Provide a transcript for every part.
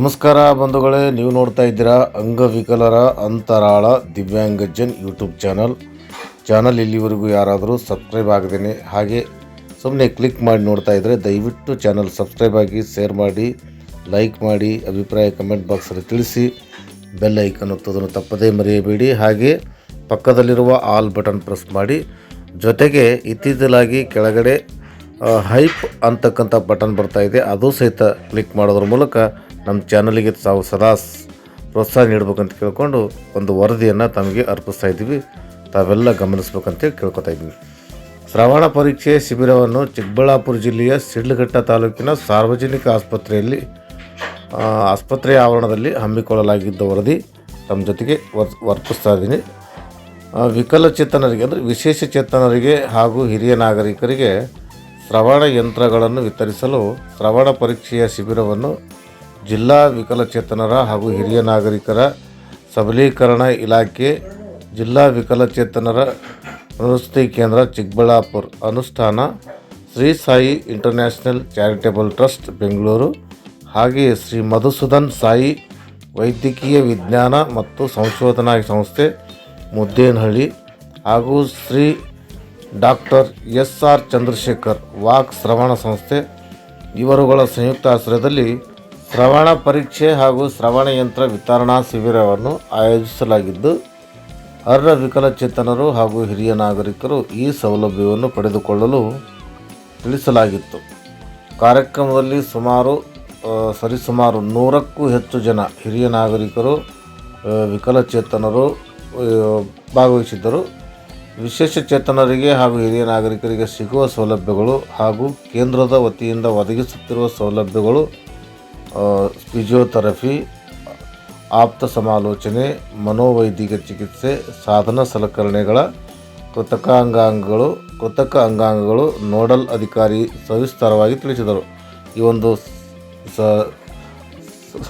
ನಮಸ್ಕಾರ ಬಂಧುಗಳೇ, ನೀವು ನೋಡ್ತಾ ಇದ್ದೀರಾ ಅಂಗವಿಕಲರ ಅಂತರಾಳ ದಿವ್ಯಾಂಗಜನ್ ಯೂಟ್ಯೂಬ್ ಚಾನಲ್. ಚಾನಲ್ ಇಲ್ಲಿವರೆಗೂ ಯಾರಾದರೂ ಸಬ್ಸ್ಕ್ರೈಬ್ ಆಗದೇನೆ, ಹಾಗೆ ಸುಮ್ಮನೆ ಕ್ಲಿಕ್ ಮಾಡಿ ನೋಡ್ತಾ ಇದ್ದರೆ ದಯವಿಟ್ಟು ಚಾನಲ್ ಸಬ್ಸ್ಕ್ರೈಬ್ ಆಗಿ ಶೇರ್ ಮಾಡಿ ಲೈಕ್ ಮಾಡಿ, ಅಭಿಪ್ರಾಯ ಕಮೆಂಟ್ ಬಾಕ್ಸಲ್ಲಿ ತಿಳಿಸಿ ಬೆಲ್ ಐಕನ್ ಒತ್ತೋದನ್ನು ತಪ್ಪದೇ ಮರೆಯಬೇಡಿ. ಹಾಗೆ ಪಕ್ಕದಲ್ಲಿರುವ ಆಲ್ ಬಟನ್ ಪ್ರೆಸ್ ಮಾಡಿ. ಜೊತೆಗೆ ಇತ್ತೀಚಲಾಗಿ ಕೆಳಗಡೆ ಹೈಪ್ ಅಂತಕ್ಕಂಥ ಬಟನ್ ಬರ್ತಾ ಇದೆ. ಅದು ಸಹಿತ ಕ್ಲಿಕ್ ಮಾಡೋದ್ರ ಮೂಲಕ ನಮ್ಮ ಚಾನಲಿಗೆ ತಾವು ಸದಾ ಪ್ರೋತ್ಸಾಹ ನೀಡಬೇಕಂತ ಕೇಳಿಕೊಂಡು ಒಂದು ವರದಿಯನ್ನು ತಮಗೆ ಅರ್ಪಿಸ್ತಾ ಇದ್ದೀವಿ. ತಾವೆಲ್ಲ ಗಮನಿಸ್ಬೇಕಂತೇಳಿ ಕೇಳ್ಕೊತಾ ಇದ್ದೀವಿ. ಶ್ರವಣ ಪರೀಕ್ಷೆ ಶಿಬಿರವನ್ನು ಚಿಕ್ಕಬಳ್ಳಾಪುರ ಜಿಲ್ಲೆಯ ಸಿಡ್ಲಘಟ್ಟ ತಾಲೂಕಿನ ಸಾರ್ವಜನಿಕ ಆಸ್ಪತ್ರೆಯಲ್ಲಿ ಆಸ್ಪತ್ರೆಯ ಆವರಣದಲ್ಲಿ ಹಮ್ಮಿಕೊಳ್ಳಲಾಗಿದ್ದ ವರದಿ ತಮ್ಮ ಜೊತೆಗೆ ವರ್ ವರ್ಪಿಸ್ತಾ ಇದ್ದೀನಿ. ವಿಕಲಚೇತನರಿಗೆ ಅಂದರೆ ವಿಶೇಷ ಚೇತನರಿಗೆ ಹಾಗೂ ಹಿರಿಯ ನಾಗರಿಕರಿಗೆ ಶ್ರವಣ ಯಂತ್ರಗಳನ್ನು ವಿತರಿಸಲು ಶ್ರವಣ ಪರೀಕ್ಷೆಯ ಶಿಬಿರವನ್ನು ಜಿಲ್ಲಾ ವಿಕಲಚೇತನರ ಹಾಗೂ ಹಿರಿಯ ನಾಗರಿಕರ ಸಬಲೀಕರಣ ಇಲಾಖೆ, ಜಿಲ್ಲಾ ವಿಕಲಚೇತನರ ವಸತಿ ಕೇಂದ್ರ ಚಿಕ್ಕಬಳ್ಳಾಪುರ. ಅನುಷ್ಠಾನ, Shri Sai international charitable trust, Bengaluru. ಹಾಗೆಯೇ ಶ್ರೀ ಮಧುಸೂದನ್ ಸಾಯಿ ವೈದ್ಯಕೀಯ ವಿಜ್ಞಾನ ಮತ್ತು ಸಂಶೋಧನಾ ಸಂಸ್ಥೆ, ಮುದ್ದೇನಹಳ್ಳಿ. ಹಾಗೂ Shri doctor S R Chandrashekhar walk ಶ್ರವಣ ಸಂಸ್ಥೆ. ಇವರುಗಳ ಸಂಯುಕ್ತ ಆಶ್ರಯದಲ್ಲಿ ಶ್ರವಣ ಪರೀಕ್ಷೆ ಹಾಗೂ ಶ್ರವಣ ಯಂತ್ರ ವಿತರಣಾ ಶಿಬಿರವನ್ನು ಆಯೋಜಿಸಲಾಗಿದ್ದು, ಅರ್ಹ ವಿಕಲಚೇತನರು ಹಾಗೂ ಹಿರಿಯ ನಾಗರಿಕರು ಈ ಸೌಲಭ್ಯವನ್ನು ಪಡೆದುಕೊಳ್ಳಲು ತಿಳಿಸಲಾಗಿತ್ತು. ಕಾರ್ಯಕ್ರಮದಲ್ಲಿ ಸುಮಾರು ಸರಿಸುಮಾರು ನೂರಕ್ಕೂ ಹೆಚ್ಚು ಜನ ಹಿರಿಯ ನಾಗರಿಕರು ವಿಕಲಚೇತನರು ಭಾಗವಹಿಸಿದ್ದರು. ವಿಶೇಷ ಚೇತನರಿಗೆ ಹಾಗೂ ಹಿರಿಯ ನಾಗರಿಕರಿಗೆ ಸಿಗುವ ಸೌಲಭ್ಯಗಳು ಹಾಗೂ ಕೇಂದ್ರದ ವತಿಯಿಂದ ಒದಗಿಸುತ್ತಿರುವ ಸೌಲಭ್ಯಗಳು ಫಿಸಿಯೋಥೆರಪಿ, ಆಪ್ತ ಸಮಾಲೋಚನೆ ಮನೋವೈದ್ಯಕ ಚಿಕಿತ್ಸೆ, ಸಾಧನ ಸಲಕರಣೆಗಳ, ಕೃತಕ ಅಂಗಾಂಗಗಳು ಕೃತಕ ಅಂಗಾಂಗಗಳು ನೋಡಲ್ ಅಧಿಕಾರಿ ಸವಿಸ್ತಾರವಾಗಿ ತಿಳಿಸಿದರು. ಈ ಒಂದು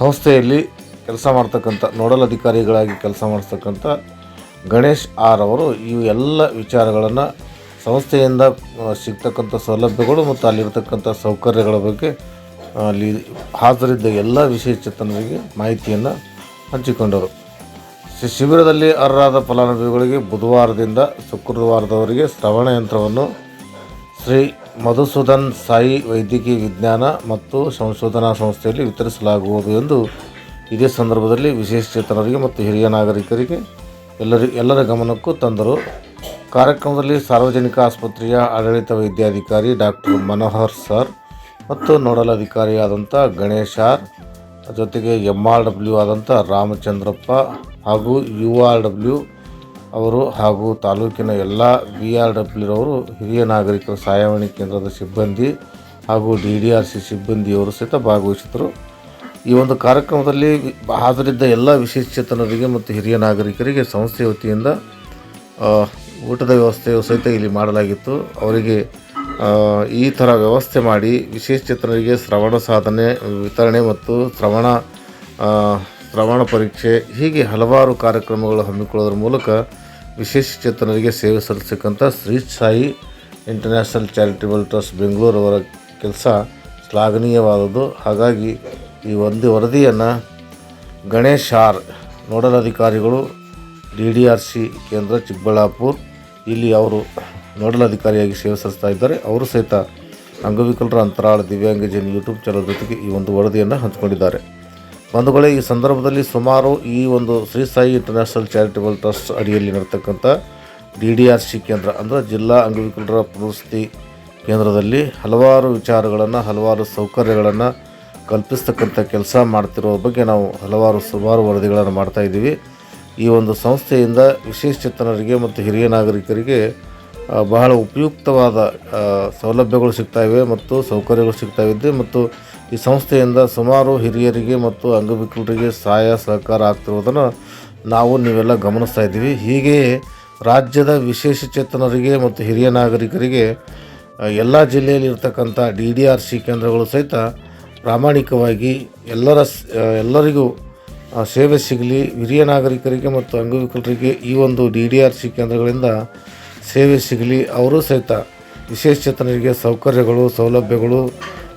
ಸಂಸ್ಥೆಯಲ್ಲಿ ಕೆಲಸ ಮಾಡ್ತಕ್ಕಂಥ, ನೋಡಲ್ ಅಧಿಕಾರಿಗಳಾಗಿ ಕೆಲಸ ಮಾಡಿಸ್ತಕ್ಕಂಥ ಗಣೇಶ್ ಆರ್ ಅವರು ಈ ಎಲ್ಲ ವಿಚಾರಗಳನ್ನು ಸಂಸ್ಥೆಯಿಂದ ಸಿಗ್ತಕ್ಕಂಥ ಸೌಲಭ್ಯಗಳು ಮತ್ತು ಅಲ್ಲಿರ್ತಕ್ಕಂಥ ಸೌಕರ್ಯಗಳ ಬಗ್ಗೆ ಅಲ್ಲಿ ಹಾಜರಿದ್ದ ಎಲ್ಲ ವಿಶೇಷಚೇತನರಿಗೆ ಮಾಹಿತಿಯನ್ನು ಹಂಚಿಕೊಂಡರು. ಶಿಬಿರದಲ್ಲಿ ಅರ್ಹರಾದ ಫಲಾನುಭವಿಗಳಿಗೆ ಬುಧವಾರದಿಂದ ಶುಕ್ರವಾರದವರೆಗೆ ಶ್ರವಣ ಯಂತ್ರವನ್ನು ಶ್ರೀ ಮಧುಸೂದನ್ ಸಾಯಿ ವೈದ್ಯಕೀಯ ವಿಜ್ಞಾನ ಮತ್ತು ಸಂಶೋಧನಾ ಸಂಸ್ಥೆಯಲ್ಲಿ ವಿತರಿಸಲಾಗುವುದು ಎಂದು ಇದೇ ಸಂದರ್ಭದಲ್ಲಿ ವಿಶೇಷ ಚೇತನರಿಗೆ ಮತ್ತು ಹಿರಿಯ ನಾಗರಿಕರಿಗೆ ಎಲ್ಲರ ಎಲ್ಲರ ಗಮನಕ್ಕೂ ತಂದರು. ಕಾರ್ಯಕ್ರಮದಲ್ಲಿ ಸಾರ್ವಜನಿಕ ಆಸ್ಪತ್ರೆಯ ಆಡಳಿತ ವೈದ್ಯಾಧಿಕಾರಿ ಡಾಕ್ಟರ್ ಮನೋಹರ್ ಸರ್ ಮತ್ತು ನೋಡಲ್ ಅಧಿಕಾರಿಯಾದಂಥ ಗಣೇಶ ಆರ್ ಜೊತೆಗೆ ಎಂ ಆರ್ ಡಬ್ಲ್ಯೂ ಆದಂಥ ರಾಮಚಂದ್ರಪ್ಪ ಹಾಗೂ ಯು ಆರ್ ಡಬ್ಲ್ಯೂ ಅವರು ಹಾಗೂ ತಾಲೂಕಿನ ಎಲ್ಲ ವಿ ಆರ್ ಡಬ್ಲ್ಯೂರವರು ಹಿರಿಯ ನಾಗರಿಕರ ಸಹಾಯವಾಣಿ ಕೇಂದ್ರದ ಸಿಬ್ಬಂದಿ ಹಾಗೂ ಡಿ ಡಿ ಆರ್ ಸಿ ಸಿಬ್ಬಂದಿಯವರು ಸಹಿತ ಭಾಗವಹಿಸಿದರು ಈ ಒಂದು ಕಾರ್ಯಕ್ರಮದಲ್ಲಿ ಹಾಜರಿದ್ದ ಎಲ್ಲ ವಿಶೇಷಚೇತನರಿಗೆ ಮತ್ತು ಹಿರಿಯ ನಾಗರಿಕರಿಗೆ ಸಂಸ್ಥೆ ವತಿಯಿಂದ ಊಟದ ವ್ಯವಸ್ಥೆಯು ಸಹಿತ ಇಲ್ಲಿ ಮಾಡಲಾಗಿತ್ತು. ಅವರಿಗೆ ಈ ಥರ ವ್ಯವಸ್ಥೆ ಮಾಡಿ ವಿಶೇಷಚೇತನರಿಗೆ ಶ್ರವಣ ಸಾಧನೆ, ವಿತರಣೆ ಮತ್ತು ಶ್ರವಣ ಶ್ರವಣ ಪರೀಕ್ಷೆ ಹೀಗೆ ಹಲವಾರು ಕಾರ್ಯಕ್ರಮಗಳು ಹಮ್ಮಿಕೊಳ್ಳೋದ್ರ ಮೂಲಕ ವಿಶೇಷಚೇತನರಿಗೆ ಸೇವೆ ಸಲ್ಲಿಸಕ್ಕಂಥ Shri Sai international charitable trust Bengaluru ಅವರ ಕೆಲಸ ಶ್ಲಾಘನೀಯವಾದದ್ದು. ಹಾಗಾಗಿ ಈ ಒಂದು ವರದಿಯನ್ನು ಗಣೇಶ್ ಆರ್ ನೋಡಲ್ ಅಧಿಕಾರಿಗಳು, ಡಿ ಡಿ ಆರ್ ಸಿ ಕೇಂದ್ರ, ಚಿಕ್ಕಬಳ್ಳಾಪುರ, ಇಲ್ಲಿ ಅವರು ನೋಡಲ್ ಅಧಿಕಾರಿಯಾಗಿ ಸೇವೆ ಸಲ್ಲಿಸ್ತಾ ಇದ್ದಾರೆ. ಅವರು ಸಹಿತ ಅಂಗವಿಕಲರ ಅಂತರಾಳ ದಿವ್ಯಾಂಗಜನ್ ಯೂಟ್ಯೂಬ್ ಚಾನಲ್ ಜೊತೆಗೆ ಈ ಒಂದು ವರದಿಯನ್ನು ಹಂಚಿಕೊಂಡಿದ್ದಾರೆ. ಬಂಧುಗಳೇ, ಈ ಸಂದರ್ಭದಲ್ಲಿ ಸುಮಾರು ಈ ಒಂದು Shri Sai international charitable trust ಅಡಿಯಲ್ಲಿ ನಡತಕ್ಕಂಥ ಡಿ ಡಿ ಆರ್ ಸಿ ಕೇಂದ್ರ, ಅಂದರೆ ಜಿಲ್ಲಾ ಅಂಗವಿಕಲರ ಪುನರ್ವಸತಿ ಕೇಂದ್ರದಲ್ಲಿ ಹಲವಾರು ವಿಚಾರಗಳನ್ನು, ಹಲವಾರು ಸೌಕರ್ಯಗಳನ್ನು ಕಲ್ಪಿಸ್ತಕ್ಕಂಥ ಕೆಲಸ ಮಾಡ್ತಿರೋ ಬಗ್ಗೆ ನಾವು ಹಲವಾರು, ಸುಮಾರು ವರದಿಗಳನ್ನು ಮಾಡ್ತಾಯಿದ್ದೀವಿ ಈ ಒಂದು ಸಂಸ್ಥೆಯಿಂದ ವಿಶೇಷಚೇತನರಿಗೆ ಮತ್ತು ಹಿರಿಯ ನಾಗರಿಕರಿಗೆ ಬಹಳ ಉಪಯುಕ್ತವಾದ ಸೌಲಭ್ಯಗಳು ಸಿಗ್ತಾಯಿವೆ ಮತ್ತು ಸೌಕರ್ಯಗಳು ಸಿಗ್ತಾ ಇವೆ. ಮತ್ತು ಈ ಸಂಸ್ಥೆಯಿಂದ ಸುಮಾರು ಹಿರಿಯರಿಗೆ ಮತ್ತು ಅಂಗವಿಕಲರಿಗೆ ಸಹಾಯ, ಸಹಕಾರ ಆಗ್ತಿರುವುದನ್ನು ನಾವು ನೀವೆಲ್ಲ ಗಮನಿಸ್ತಾ ಇದ್ದೀವಿ. ಹೀಗೆಯೇ ರಾಜ್ಯದ ವಿಶೇಷಚೇತನರಿಗೆ ಮತ್ತು ಹಿರಿಯ ನಾಗರಿಕರಿಗೆ ಎಲ್ಲ ಜಿಲ್ಲೆಯಲ್ಲಿ ಇರ್ತಕ್ಕಂಥ ಡಿ ಡಿ ಆರ್ ಸಿ ಕೇಂದ್ರಗಳು ಸಹಿತ ಪ್ರಾಮಾಣಿಕವಾಗಿ ಎಲ್ಲರ ಎಲ್ಲರಿಗೂ ಸೇವೆ ಸಿಗಲಿ. ಹಿರಿಯ ನಾಗರಿಕರಿಗೆ ಮತ್ತು ಅಂಗವಿಕಲರಿಗೆ ಈ ಒಂದು ಡಿ ಡಿ ಆರ್ ಸಿ ಕೇಂದ್ರಗಳಿಂದ ಸೇವೆ ಸಿಗಲಿ, ಅವರು ಸಹಿತ ವಿಶೇಷಚೇತನರಿಗೆ ಸೌಕರ್ಯಗಳು, ಸೌಲಭ್ಯಗಳು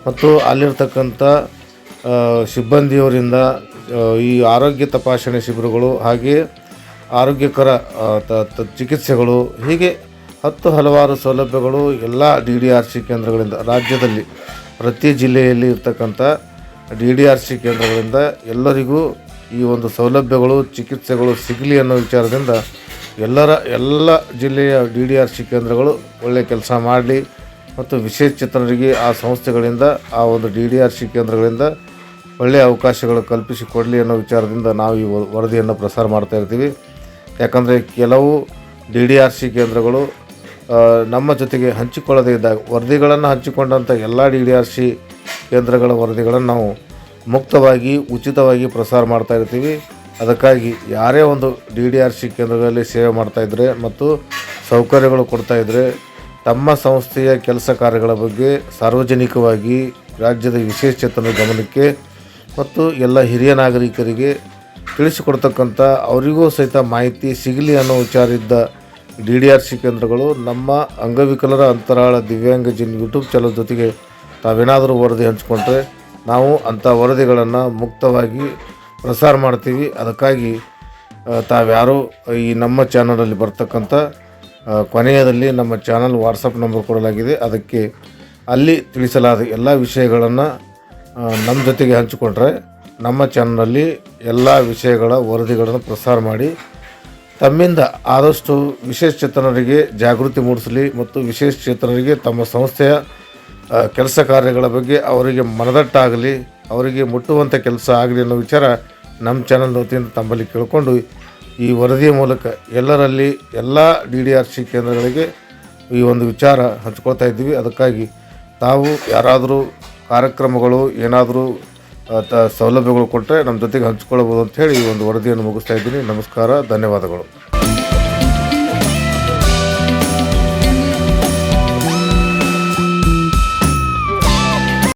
ಮತ್ತು ಅಲ್ಲಿರ್ತಕ್ಕಂಥ ಸಿಬ್ಬಂದಿಯವರಿಂದ ಈ ಆರೋಗ್ಯ ತಪಾಸಣೆ ಶಿಬಿರಗಳು ಹಾಗೆಯೇ ಆರೋಗ್ಯಕರ ಚಿಕಿತ್ಸೆಗಳು ಹೀಗೆ ಹತ್ತು ಹಲವಾರು ಸೌಲಭ್ಯಗಳು ಎಲ್ಲ ಡಿ ಡಿ ಆರ್ ಸಿ ಕೇಂದ್ರಗಳಿಂದ ರಾಜ್ಯದಲ್ಲಿ, ಪ್ರತಿ ಜಿಲ್ಲೆಯಲ್ಲಿ ಇರ್ತಕ್ಕಂಥ ಡಿ ಡಿ ಆರ್ ಸಿ ಕೇಂದ್ರಗಳಿಂದ ಎಲ್ಲರಿಗೂ ಈ ಒಂದು ಸೌಲಭ್ಯಗಳು, ಚಿಕಿತ್ಸೆಗಳು ಸಿಗಲಿ ಅನ್ನೋ ವಿಚಾರದಿಂದ ಎಲ್ಲರ ಎಲ್ಲ ಜಿಲ್ಲೆಯ ಡಿ ಡಿ ಆರ್ ಸಿ ಕೇಂದ್ರಗಳು ಒಳ್ಳೆಯ ಕೆಲಸ ಮಾಡಲಿ ಮತ್ತು ವಿಶೇಷ ವಿಶೇಷಚೇತನರಿಗೆ ಆ ಸಂಸ್ಥೆಗಳಿಂದ, ಆ ಒಂದು ಡಿ ಡಿ ಆರ್ ಸಿ ಕೇಂದ್ರಗಳಿಂದ ಒಳ್ಳೆಯ ಅವಕಾಶಗಳು ಕಲ್ಪಿಸಿಕೊಡಲಿ ಅನ್ನೋ ವಿಚಾರದಿಂದ ನಾವು ಈ ವರದಿಯನ್ನು ಪ್ರಸಾರ ಮಾಡ್ತಾ ಇರ್ತೀವಿ. ಯಾಕಂದರೆ ಕೆಲವು ಡಿ ಡಿ ಆರ್ ಸಿ ಕೇಂದ್ರಗಳು ನಮ್ಮ ಜೊತೆಗೆ ಹಂಚಿಕೊಳ್ಳದೇ ಇದ್ದಾಗ, ವರದಿಗಳನ್ನು ಹಂಚಿಕೊಂಡಂಥ ಎಲ್ಲ ಡಿ ಡಿ ಆರ್ ಸಿ ಕೇಂದ್ರಗಳ ವರದಿಗಳನ್ನು ನಾವು ಮುಕ್ತವಾಗಿ, ಉಚಿತವಾಗಿ ಪ್ರಸಾರ ಮಾಡ್ತಾ ಇರ್ತೀವಿ. ಅದಕ್ಕಾಗಿ ಯಾರೇ ಒಂದು ಡಿ ಡಿ ಆರ್ ಸಿ ಕೇಂದ್ರಗಳಲ್ಲಿ ಸೇವೆ ಮಾಡ್ತಾಯಿದ್ರೆ ಮತ್ತು ಸೌಕರ್ಯಗಳು ಕೊಡ್ತಾಯಿದ್ರೆ ತಮ್ಮ ಸಂಸ್ಥೆಯ ಕೆಲಸ ಕಾರ್ಯಗಳ ಬಗ್ಗೆ ಸಾರ್ವಜನಿಕವಾಗಿ ರಾಜ್ಯದ ವಿಶೇಷಚೇತನರ ಗಮನಕ್ಕೆ ಮತ್ತು ಎಲ್ಲ ಹಿರಿಯ ನಾಗರಿಕರಿಗೆ ತಿಳಿಸಿಕೊಡ್ತಕ್ಕಂಥ ಅವರಿಗೂ ಸಹಿತ ಮಾಹಿತಿ ಸಿಗಲಿ ಅನ್ನೋ ವಿಚಾರ ಇದ್ದ ಡಿ ಡಿ ಆರ್ ಸಿ ಕೇಂದ್ರಗಳು ನಮ್ಮ ಅಂಗವಿಕಲರ ಅಂತರಾಳ ದಿವ್ಯಾಂಗಜನ್ ಯೂಟ್ಯೂಬ್ ಚಾನಲ್ ಜೊತೆಗೆ ತಾವೇನಾದರೂ ವರದಿ ಹಂಚಿಕೊಂಡ್ರೆ ನಾವು ಅಂಥ ವರದಿಗಳನ್ನು ಮುಕ್ತವಾಗಿ ಪ್ರಸಾರ ಮಾಡ್ತೀವಿ. ಅದಕ್ಕಾಗಿ ತಾವ್ಯಾರು ಈ ನಮ್ಮ ಚಾನಲಲ್ಲಿ ಬರ್ತಕ್ಕಂಥ ಕೊನೆಯದಲ್ಲಿ ನಮ್ಮ ಚಾನಲ್ ವಾಟ್ಸಪ್ ನಂಬರ್ ಕೊಡಲಾಗಿದೆ. ಅದಕ್ಕೆ ಅಲ್ಲಿ ತಿಳಿಸಲಾದ ಎಲ್ಲ ವಿಷಯಗಳನ್ನು ನಮ್ಮ ಜೊತೆಗೆ ಹಂಚಿಕೊಂಡ್ರೆ ನಮ್ಮ ಚಾನಲಲ್ಲಿ ಎಲ್ಲ ವಿಷಯಗಳ ವರದಿಗಳನ್ನು ಪ್ರಸಾರ ಮಾಡಿ, ತಮ್ಮಿಂದ ಆದಷ್ಟು ವಿಶೇಷಚೇತನರಿಗೆ ಜಾಗೃತಿ ಮೂಡಿಸಲಿ ಮತ್ತು ವಿಶೇಷಚೇತನರಿಗೆ ತಮ್ಮ ಸಂಸ್ಥೆಯ ಕೆಲಸ ಕಾರ್ಯಗಳ ಬಗ್ಗೆ ಅವರಿಗೆ ಮನದಟ್ಟಾಗಲಿ, ಅವರಿಗೆ ಮುಟ್ಟುವಂಥ ಕೆಲಸ ಆಗಲಿ ಅನ್ನೋ ವಿಚಾರ ನಮ್ಮ ಚಾನಲ್ ವತಿಯಿಂದ ತಮ್ಮಲ್ಲಿ ಕೇಳಿಕೊಂಡು ಈ ವರದಿಯ ಮೂಲಕ ಎಲ್ಲರಲ್ಲಿ ಎಲ್ಲ ಡಿ ಡಿ ಆರ್ ಸಿ ಕೇಂದ್ರಗಳಿಗೆ ಈ ಒಂದು ವಿಚಾರ ಹಂಚ್ಕೊಳ್ತಾ ಇದ್ದೀವಿ. ಅದಕ್ಕಾಗಿ ತಾವು ಯಾರಾದರೂ ಕಾರ್ಯಕ್ರಮಗಳು ಏನಾದರೂ ಸೌಲಭ್ಯಗಳು ಕೊಟ್ಟರೆ ನಮ್ಮ ಜೊತೆಗೆ ಹಂಚ್ಕೊಳ್ಬೋದು ಅಂತ ಹೇಳಿ ಈ ಒಂದು ವರದಿಯನ್ನು ಮುಗಿಸ್ತಾ ಇದ್ದೀನಿ. ನಮಸ್ಕಾರ, ಧನ್ಯವಾದಗಳು.